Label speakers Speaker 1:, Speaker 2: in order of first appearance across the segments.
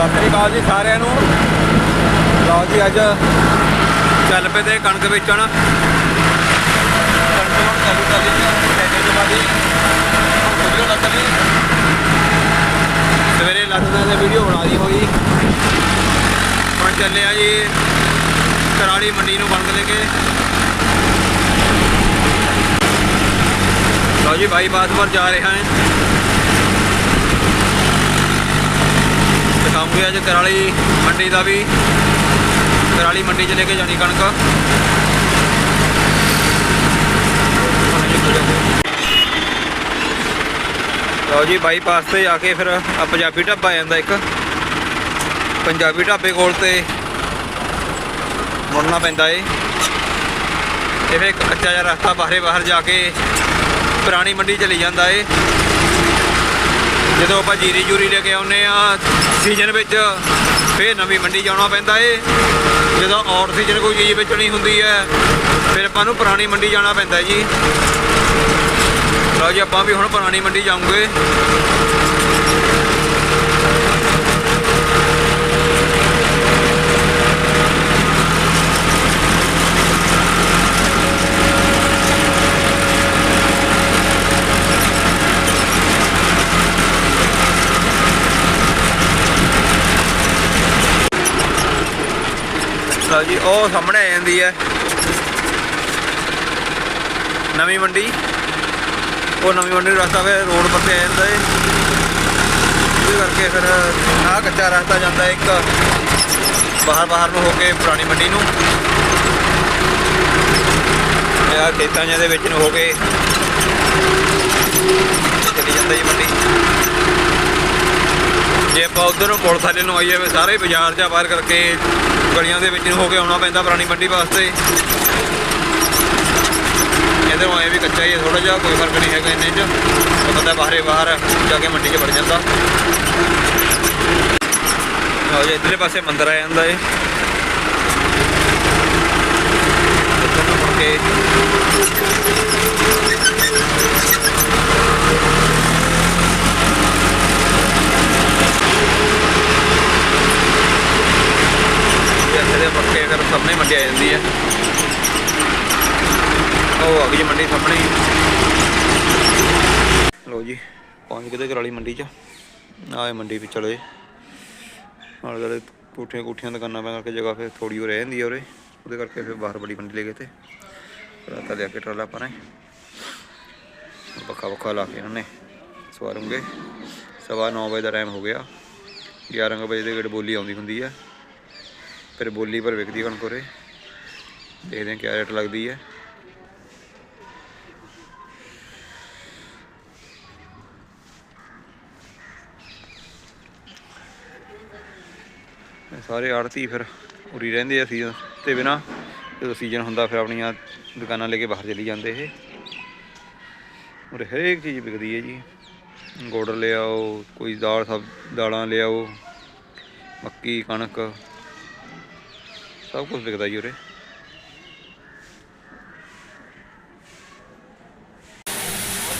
Speaker 1: ਸਤਿ ਸ੍ਰੀ ਅਕਾਲ ਜੀ ਸਾਰਿਆਂ ਨੂੰ। ਲਓ ਜੀ ਅੱਜ ਚੱਲ ਪਏ ਤੇ ਕਣਕ ਵੇਚਣ। ਕਣਕ ਹੁਣ ਚਾਲੂ ਕਰ ਲਈ ਟੈਂਡੇ ਤੋਂ ਬਾਅਦ ਵੀਡੀਓ ਲੱਗ ਲਈ ਸਵੇਰੇ ਲੱਦਦਾ ਤੇ ਵੀਡੀਓ ਬਣਾ ਲਈ ਹੋਈ। ਹੁਣ ਚੱਲੇ ਆ ਜੀ ਕਰਾਲੀ ਮੰਡੀ ਨੂੰ ਕਣਕ ਲੈ ਕੇ। ਲਓ ਜੀ ਬਾਈਪਾਸ ਪਰ ਜਾ ਰਹੇ ਹਾਂ। ਕੰਮ ਦਿਖਾਉਂਗੇ ਅੱਜ ਕਰਾਲੀ ਮੰਡੀ ਦਾ ਵੀ। ਕਰਾਲੀ ਮੰਡੀ 'ਚ ਲੈ ਕੇ ਜਾਣੀ ਕਣਕ। ਲਓ ਜੀ ਬਾਈਪਾਸ ਤੇ ਆ ਕੇ ਫਿਰ ਆ ਪੰਜਾਬੀ ਢਾਬਾ ਜਾਂਦਾ ਇੱਕ। ਪੰਜਾਬੀ ਢਾਬੇ ਕੋਲ ਤੇ ਮੁੜਨਾ ਪੈਂਦਾ ਏ। ਇਹ ਫਿਰ ਇੱਕ ਕੱਚਾ ਜਿਹਾ ਰਸਤਾ ਬਾਹਰੇ ਬਾਹਰ ਜਾ ਕੇ ਪੁਰਾਣੀ ਮੰਡੀ ਚਲੀ ਜਾਂਦਾ ਏ। ਜਦੋਂ ਆਪਾਂ ਜੀਰੀ ਜੂਰੀ ਲੈ ਕੇ ਆਉਨੇ ਆ ਸੀਜ਼ਨ ਵਿੱਚ ਫੇਰ ਨਵੀਂ ਮੰਡੀ ਜਾਣਾ ਪੈਂਦਾ ਏ। ਜਦੋਂ ਆਊਟ ਸੀਜ਼ਨ ਕੋਈ ਚੀਜ਼ ਵੇਚਣੀ ਹੁੰਦੀ ਹੈ, ਫਿਰ ਆਪਾਂ ਨੂੰ ਪੁਰਾਣੀ ਮੰਡੀ ਜਾਣਾ ਪੈਂਦਾ ਜੀ। ਲਓ ਜੀ, ਆਪਾਂ ਵੀ ਹੁਣ ਪੁਰਾਣੀ ਮੰਡੀ ਜਾਵਾਂਗੇ ਲਓ ਜੀ, ਉਹ ਸਾਹਮਣੇ ਆ ਜਾਂਦੀ ਹੈ। ਨਵੀਂ ਮੰਡੀ। ਉਹ ਨਵੀਂ ਮੰਡੀ ਦਾ ਰਸਤਾ ਫਿਰ ਰੋਡ ਪਰ ਆ ਜਾਂਦਾ ਏ। ਉਹਦੇ ਕਰਕੇ ਫਿਰ ਆਹ ਕੱਚਾ ਰਸਤਾ ਜਾਂਦਾ ਇੱਕ ਬਾਹਰ ਬਾਹਰ ਨੂੰ ਹੋ ਕੇ ਪੁਰਾਣੀ ਮੰਡੀ ਨੂੰ। ਇਹ ਆਹ ਖੇਤਾਂ ਦੇ ਵਿੱਚ ਨੂੰ ਹੋ ਕੇ ਚਲੀ ਜਾਂਦਾ ਜੀ ਮੰਡੀ। ਜੇ ਆਪਾਂ ਉਧਰ ਨੂੰ ਪੁਲਿਸ ਵਾਲੇ ਨੂੰ ਆਈਏ, ਫਿਰ ਸਾਰੇ ਬਾਜ਼ਾਰ 'ਚ ਬਾਹਰ ਕਰਕੇ ਗਲੀਆਂ ਦੇ ਵਿੱਚ ਨੂੰ ਹੋ ਕੇ ਆਉਣਾ ਪੈਂਦਾ ਪੁਰਾਣੀ ਮੰਡੀ ਵਾਸਤੇ। ਇਹਦੇ ਆਏ ਵੀ ਕੱਚਾ ਹੀ ਹੈ ਥੋੜਾ ਜਿਹਾ, ਕੋਈ ਫ਼ਰਕ ਨਹੀਂ ਹੈਗਾ ਇੰਨੇ 'ਚ। ਉਹ ਬੰਦਾ ਬਾਹਰੇ ਬਾਹਰ ਜਾ ਕੇ ਮੰਡੀ 'ਚ ਵੜ ਜਾਂਦਾ। ਆਓ ਜੀ, ਇਧਰਲੇ ਪਾਸੇ ਮੰਦਰ ਆ ਜਾਂਦਾ ਏ ਇੱਧਰ ਨੂੰ ਮੁੜ ਕੇ ਇੱਥੇ ਪੱਕੇ ਫਿਰ ਸਾਹਮਣੇ ਮੰਡੀ ਆ ਜਾਂਦੀ ਹੈ। ਉਹ ਆ ਜੀ ਮੰਡੀ ਸਾਹਮਣੇ। ਹੀ ਲੋ ਜੀ ਪਹੁੰਚ ਗਏ ਤੇ ਕਰਾਲੀ ਮੰਡੀ 'ਚ। ਆਏ ਮੰਡੀ ਵਿੱਚ ਚਲੇ ਨਾਲ ਗਲੇ ਕੋਠੀਆਂ ਕੋਠੀਆਂ, ਦੁਕਾਨਾਂ ਪੈ ਕਰਕੇ ਜਗ੍ਹਾ ਫਿਰ ਥੋੜੀ ਹੋ ਰਹਿ ਜਾਂਦੀ ਹੈ ਉਰੇ। ਉਹਦੇ ਕਰਕੇ ਫਿਰ ਬਾਹਰ ਬੜੀ ਮੰਡੀ ਲੈ ਗਏ ਤੇ। ਰਾਤਾ ਲਿਆ ਕੇ ਟਰਾਲਾ ਆਪਾਂ ਨੇ। ਪੱਖਾ ਪੱਖਾ ਲਾ ਕੇ ਇਹਨਾਂ ਨੇ ਸਵਾਰੂਗੇ। ਸਵਾ 9 ਵਜੇ ਦਾ ਟਾਈਮ ਹੋ ਗਿਆ। 11 ਕੁ ਵਜੇ ਦੇ ਗੇੜ ਬੋਲੀ ਆਉਂਦੀ ਹੁੰਦੀ ਹੈ ਫਿਰ ਬੋਲੀ ਪਰ ਵਿਕਦੀ ਕਣਕ ਉਰੇ ਦੇਖਦੇ ਹਾਂ ਕਿਆ ਰੇਟ ਲੱਗਦੀ ਹੈ ਸਾਰੇ ਆੜਤੀ ਫਿਰ ਉਰੀ ਰਹਿੰਦੇ ਆ ਸੀਜ਼ਨ ਤੇ ਬਿਨਾ ਜਦੋਂ ਸੀਜ਼ਨ ਹੁੰਦਾ ਫਿਰ ਆਪਣੀਆਂ ਦੁਕਾਨਾਂ ਲੈ ਕੇ ਬਾਹਰ ਚਲੀ ਜਾਂਦੇ ਇਹ। ਉਰੇ ਹਰੇਕ ਚੀਜ਼ ਵਿਕਦੀ ਹੈ ਜੀ। ਗੁੜ ਲਿਆਓ ਕੋਈ ਦਾਲ ਸਬ ਦਾਲਾਂ ਲਿਆਓ ਮੱਕੀ, ਕਣਕ ਸਭ ਕੁਝ ਵਿਕਦਾ ਜੀ ਉਰੇ।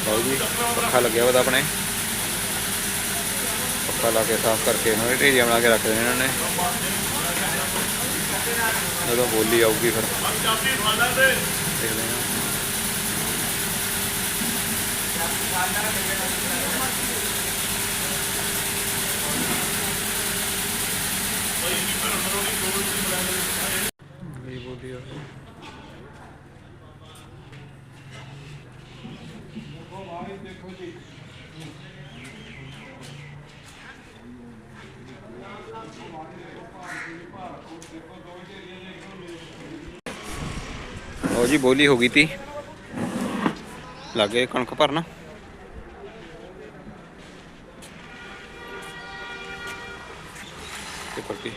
Speaker 1: ਲਓ ਜੀ, ਪੱਖਾ ਲੱਗਿਆ ਵਾ ਆਪਣੇ। ਪੱਖਾ ਲਾ ਕੇ ਸਾਫ਼ ਕਰਕੇ ਇਹਨਾਂ ਢੇਰੀਆਂ ਬਣਾ ਕੇ ਰੱਖ ਦੇਣੇ ਇਹਨਾਂ ਨੇ। ਜਦੋਂ ਬੋਲੀ ਆਊਗੀ ਫਿਰ। ਦੇਖਦੇ ਹਾਂ। ਇਹ ਬੋਲੀ ਆ ਜੀ ਬੋਲੀ ਹੋ ਗਈ ਤੀ। ਲੱਗੇ ਕਣਕ ਭਰਨ। ਤੇ ਪੱਕੀ।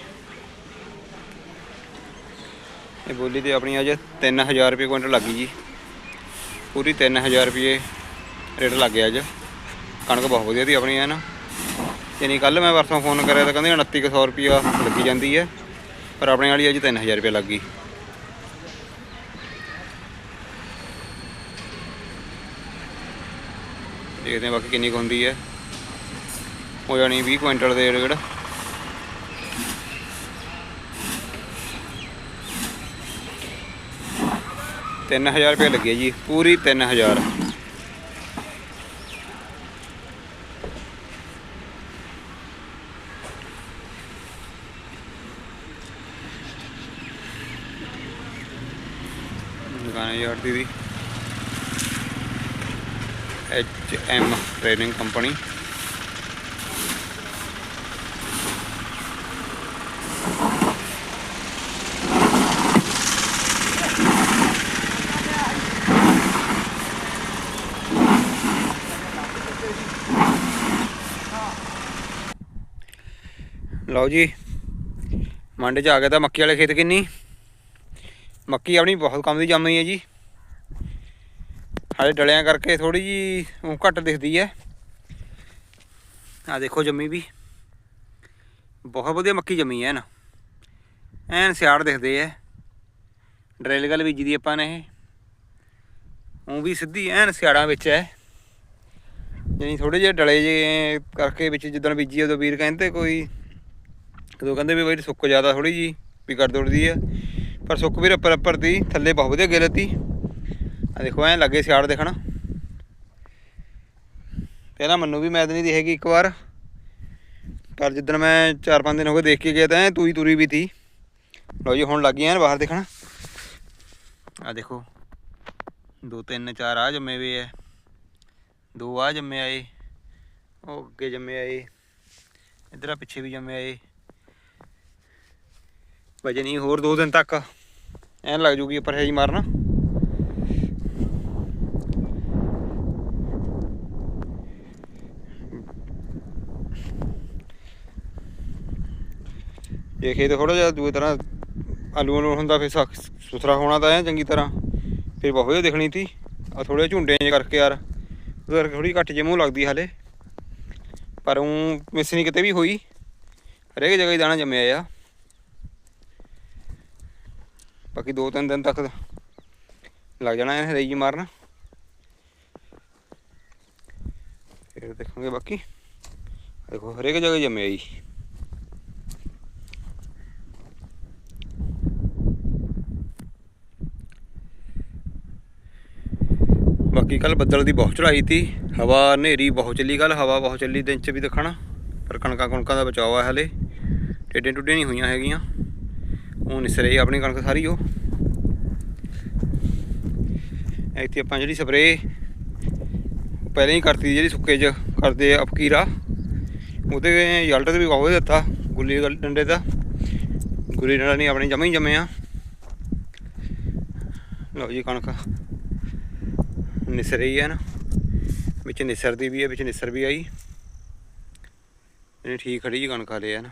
Speaker 1: ਇਹ ਬੋਲੀ ਤੇ ਆਪਣੀ ਅੱਜ 3000 ਰੁਪਏ ਕੁਇੰਟਲ ਲੱਗੀ ਜੀ। ਪੂਰੀ 3000 ਰੁਪਏ ਰੇਟ ਲੱਗ ਗਿਆ ਅੱਜ। ਕਣਕ ਬਹੁਤ ਵਧੀਆ ਦੀ ਆਪਣੀ ਹੈ ਨਾ। ਯਾਨੀ ਕੱਲ ਮੈਂ ਵਰਤੋਂ ਫੋਨ ਕਰਿਆ ਤਾਂ ਕਹਿੰਦੇ 2900 ਰੁਪਿਆ ਲੱਗੀ ਜਾਂਦੀ ਹੈ। ਪਰ ਆਪਣੇ ਵਾਲੀ ਅੱਜ 3000 ਰੁਪਏ ਲੱਗ ਗਈ। ਦੇਖਦੇ ਹਾਂ ਬਾਕੀ ਕਿੰਨੀ ਕੁ ਹੁੰਦੀ ਹੈ। ਹੋ ਜਾਣੀ 20 ਕੁਇੰਟਲ ਦੇ ਰੇਟ। 3000 ਰੁਪਏ ਲੱਗੇ ਜੀ ਪੂਰੀ 3000 ਦੁਕਾਨ ਯਾਰ ਦੀ। ਐਚ ਐਮ ਟ੍ਰੇਨਿੰਗ ਕੰਪਨੀ ਲਓ ਜੀ, ਮੰਡ ਚ ਆ ਗਿਆ ਤਾਂ ਮੱਕੀ ਵਾਲੇ ਖੇਤ ਕਿੰਨੀ? ਮੱਕੀ ਆਪਣੀ ਬਹੁਤ ਕੰਮ ਦੀ ਜੰਮੀ ਹੈ ਜੀ। ਹਾਲੇ ਡਲਿਆਂ ਕਰਕੇ ਥੋੜੀ ਜੀ ਉਹ ਘੱਟ ਦਿਖਦੀ ਹੈ। ਆ ਦੇਖੋ ਜੰਮੀ ਵੀ। ਬਹੁਤ ਵਧੀਆ ਮੱਕੀ ਜੰਮੀ ਹੈ ਨਾ। ਐਨ ਸਿਆੜ ਦਿਖਦੇ ਐ ਡਰਿਲ ਗੱਲ ਬੀਜੀ ਦੀ ਆਪਾਂ ਨੇ ਇਹ। ਉਹ ਵੀ ਸਿੱਧੀ ਐਨ ਸਿਆੜਾਂ ਵਿੱਚ ਹੈ। ਜਾਨੀ ਥੋੜੇ ਜਿਹੇ ਡਲੇ ਜੇ ਕਰਕੇ ਵਿੱਚ ਜਿੱਦਣ ਬੀਜੀ ਉਦੋਂ ਵੀਰ ਕਹਿੰਦੇ ਕੋਈ ਕਦੋਂ ਕਹਿੰਦੇ ਵੀ ਬਈ ਸੁੱਕ ਜ਼ਿਆਦਾ ਥੋੜੀ ਜੀ, ਵੀ ਕਰ ਦੋੜਦੀ ਆ। ਪਰ ਸੁੱਕ ਵੀ ਰੱਪਰ ਰੱਪਰ ਦੀ, ਥੱਲੇ ਬਹੁਤ ਵਧੀਆ ਗਿੱਲ ਤੀ। ਆ ਦੇਖੋ, ਐ ਲੱਗੇ ਸਿਆੜ ਦੇਖਣਾ। ਪਹਿਲਾਂ ਮੈਨੂੰ ਵੀ ਮੈਦ ਨਹੀਂ ਦੀ ਹੈਗੀ ਇੱਕ ਵਾਰ। ਪਰ ਜਿੱਦਣ ਮੈਂ 4-5 ਦਿਨ ਹੋ ਗਏ ਦੇਖ ਕੇ ਗਿਆ ਤਾਂ ਐ ਤੂਈ ਤੁਰੀ ਵੀ ਤੀ। ਲਓ ਜੀ, ਹੁਣ ਲੱਗ ਗਈਆਂ ਬਾਹਰ ਦੇਖਣਾ। ਆ ਦੇਖੋ, ਦੋ ਤਿੰਨ ਚਾਰ ਆ ਜੰਮੇ ਵੇ ਐ। ਦੋ ਆ ਜੰਮੇ ਆਏ। ਉਹ ਅੱਗੇ ਜੰਮੇ ਆਏ। ਇਧਰ ਆ ਪਿੱਛੇ ਵੀ ਜੰਮੇ ਆਏ। ਵਜਨੀ ਹੋਰ ਦੋ ਦਿਨ ਤੱਕ ਐਨ ਲੱਗ ਜੂਗੀ ਉੱਪਰ ਹੈ ਜੀ ਮਾਰਨਾ। ਇਹ ਖੇਤ ਥੋੜਾ ਜਿਹਾ ਦੂਏ ਤਰ੍ਹਾਂ ਆਲੂ ਨੂੰ ਹੁੰਦਾ ਫਿਰ ਸੁਥਰਾ ਹੋਣਾ ਤਾਂ ਐ ਚੰਗੀ ਤਰ੍ਹਾਂ। ਫਿਰ ਬਹੁਤ ਵਧੀਆ ਦਿਖਣੀ ਤੀ। ਆ ਥੋੜੇ ਝੁੰਡੇ ਜਿਹੇ ਕਰਕੇ ਯਾਰ, ਉਹਦੇ ਕਰਕੇ ਥੋੜੀ ਘੱਟ ਜੇ ਮੂੰਹ ਲੱਗਦੀ ਹਾਲੇ। ਪਰ ਉਹ ਮਿਸ ਨਹੀਂ ਕਿਤੇ ਵੀ ਹੋਈ। ਹਰੇਕ ਜਗ੍ਹਾ ਹੀ ਦਾਣਾ ਜੰਮਿਆ ਆ। ਬਾਕੀ ਦੋ ਤਿੰਨ ਦਿਨ ਤੱਕ ਲੱਗ ਜਾਣਾ ਇਹ ਰਈ ਮਾਰਨ। ਫਿਰ ਦੇਖਾਂਗੇ ਬਾਕੀ। ਦੇਖੋ, ਹਰੇਕ ਜਗ੍ਹਾ ਜੰਮਿਆ ਜੀ। ਬਾਕੀ ਕੱਲ ਬੱਦਲ ਦੀ ਬਹੁਤ ਚੜਾਈ ਤੀ ਹਵਾ ਹਨੇਰੀ ਬਹੁਤ ਚੱਲੀ ਕੱਲ ਹਵਾ ਬਹੁਤ ਚੱਲੀ, ਦਿਨ ਚ ਵੀ ਦੇਖਣਾ। ਪਰ ਕਣਕਾਂ ਕਣਕਾਂ ਦਾ ਬਚਾਅ ਹੈ ਹਲੇ। ਟੇਡੇ ਟੁੱਡੇ ਨਹੀਂ ਹੋਈਆਂ ਹੈਗੀਆਂ। ਉਹ ਨਿਸਰੇ ਆਪਣੀ ਕਣਕ ਸਾਰੀ ਉਹ। ਇੱਥੇ ਆਪਾਂ ਜਿਹੜੀ ਸਪਰੇ ਪਹਿਲਾਂ ਹੀ ਕਰਤੀ ਜਿਹੜੀ ਸੁੱਕੇ 'ਚ ਕਰਦੇ ਆ ਅਪਕੀਰਾ, ਉਹਦੇ ਰਿਜ਼ਲਟ ਤੇ ਵੀ ਬਹੁਤ ਦਿੱਤਾ, ਗੁੱਲੀ ਡੰਡੇ ਦਾ। ਗੁੱਲੀ ਡੰਡਾ ਨਹੀਂ, ਆਪਣੇ ਜਮਾ ਹੀ ਜੰਮੇ ਆ। ਲਓ ਜੀ ਕਣਕ ਨਿਸਰ ਰਹੀ ਹੈ ਨਾ। ਵਿੱਚ ਨਿਸਰਦੀ ਵੀ ਹੈ ਵਿੱਚ ਨਿਸਰ ਵੀ ਆਈ। ਇਹਨੇ ਠੀਕ ਖੜੀ ਜੀ ਕਣਕ ਆ ਲਿਆ ਨਾ।